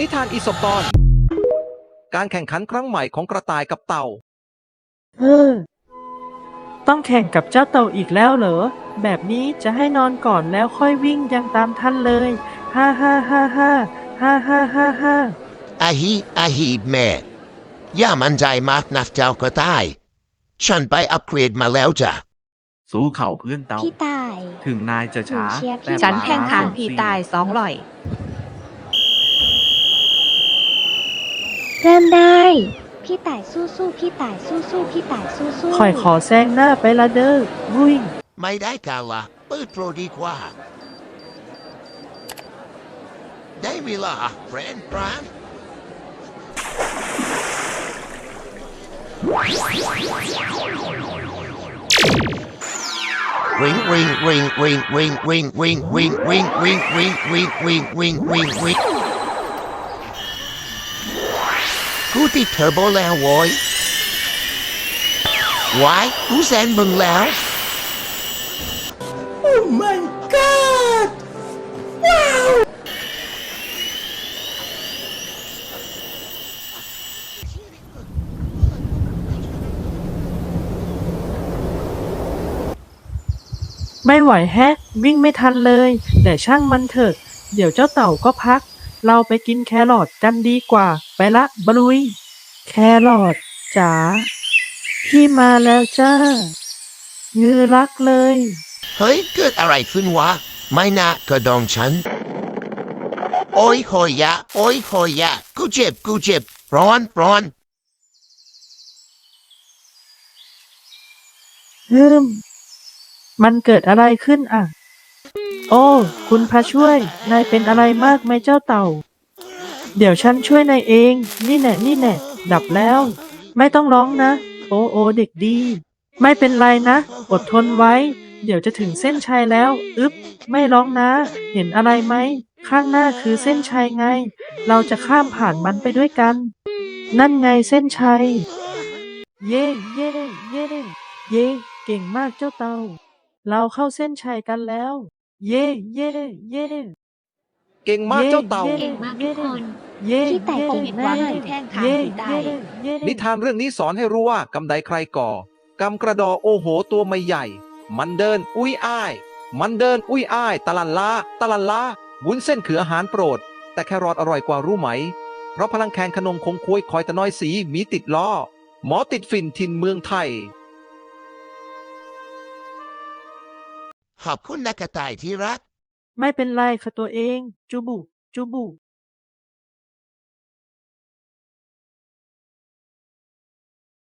นิทานอีสปตอน การแข่งขันครั้งใหม่ของกระต่ายกับเต่า เออ ต้องแข่งกับเจ้าเต่าอีกแล้วเหรอ แบบนี้จะให้นอนก่อนแล้วค่อยวิ่งยังตามทันเลยฮ่าฮ่าฮ่าฮ่าฮ่าฮ่าฮ่าฮ่าอาฮีอาฮีแม่อย่ามันใจมากนักเจ้าก็ได้ฉันไปอัปเกรดมาแล้วจ้ะ สู้เข่าเพื่อนเตาพี่ตาย ถึงนายจะช้าหนูเชียร์พี่ แต่ฉันป๋าแข่งขันส่ผีสี่ตายสองร่อย เริ่มได้ พี่ตายสู้สู้ๆพี่ตายสู้สู้ๆพี่ตายสู้สู้คอยขอแซงหน้าไปละเด้อวิ่งไม่ได้กาละเปิดโปรดีกว่า ได้เวลาแฟรนปรานวิ่งวิ่งวิ่งวิ่งวิ่งวิ่งวิ่งวิ่งวิ่งวิ่งวิ่งวิ่งวิ่งวิ่งวิ่งวิ่ง กูติดเทอร์โบแล้วโว้ยวายกูแซนมึงแล้วไม่ไหวแฮะ วิ่งไม่ทันเลย แต่ช่างมันเถอะ เดี๋ยวเจ้าเต่าก็พัก เราไปกินแครอทกันดีกว่า ไปละบลุย แครอทจ๋าพี่มาแล้วจ้าเงือรักเลย เฮ้ย เกิดอะไรขึ้นวะ ไม่น่ากระดองฉัน โอ้ยคอยยะ โอ้ยคอยยะ กูเจ็บ กูเจ็บ ร้อนร้อนฮึมมันเกิดอะไรขึ้นอะ โอ้ คุณพระช่วย นายเป็นอะไรมากไหมเจ้าเต่า เดี๋ยวฉันช่วยนายเอง นี่แน่นี่แน่ดับแล้ว ไม่ต้องร้องนะ โอ้โอเด็กดี ไม่เป็นไรนะ อดทนไว้ เดี๋ยวจะถึงเส้นชัยแล้ว อึ๊บ ไม่ร้องนะ เห็นอะไรไหม ข้างหน้าคือเส้นชัยไง เราจะข้ามผ่านมันไปด้วยกัน นั่นไงเส้นชัย เย่เย่เย่เย่เก่งมากเจ้าเต่า เราเข้าเส้นชัยกันแล้ว เย่เย่เย่เก่งมากเจ้าเต่าย่เก่งมากทุกคนเย่พี่ไต่เย่เก่งมากเย่แข่งขันเย่ผีตายเย่เย่นิทานเรื่องนี้สอนให้รู้ว่ากำไดใครก่อกำกระดอโอโหตัวไม่ใหญ่ มันเดินอุ้ยอ้าย มันเดินอุ้ยอ้าย ตะลันลาตะลันลาวุ้นเส้นคืออาหารโปรด แต่แครอทอร่อยกว่ารู้ไหม เพราะพลังแคนขนงคงคุยคอยตะน้อยสีมีติดล้อ หมอติดฝิ่นทินเมืองไทย ขอบคุณนะกระต่ายที่รัก ไม่เป็นไรค่ะตัวเอง จูบุจูบุ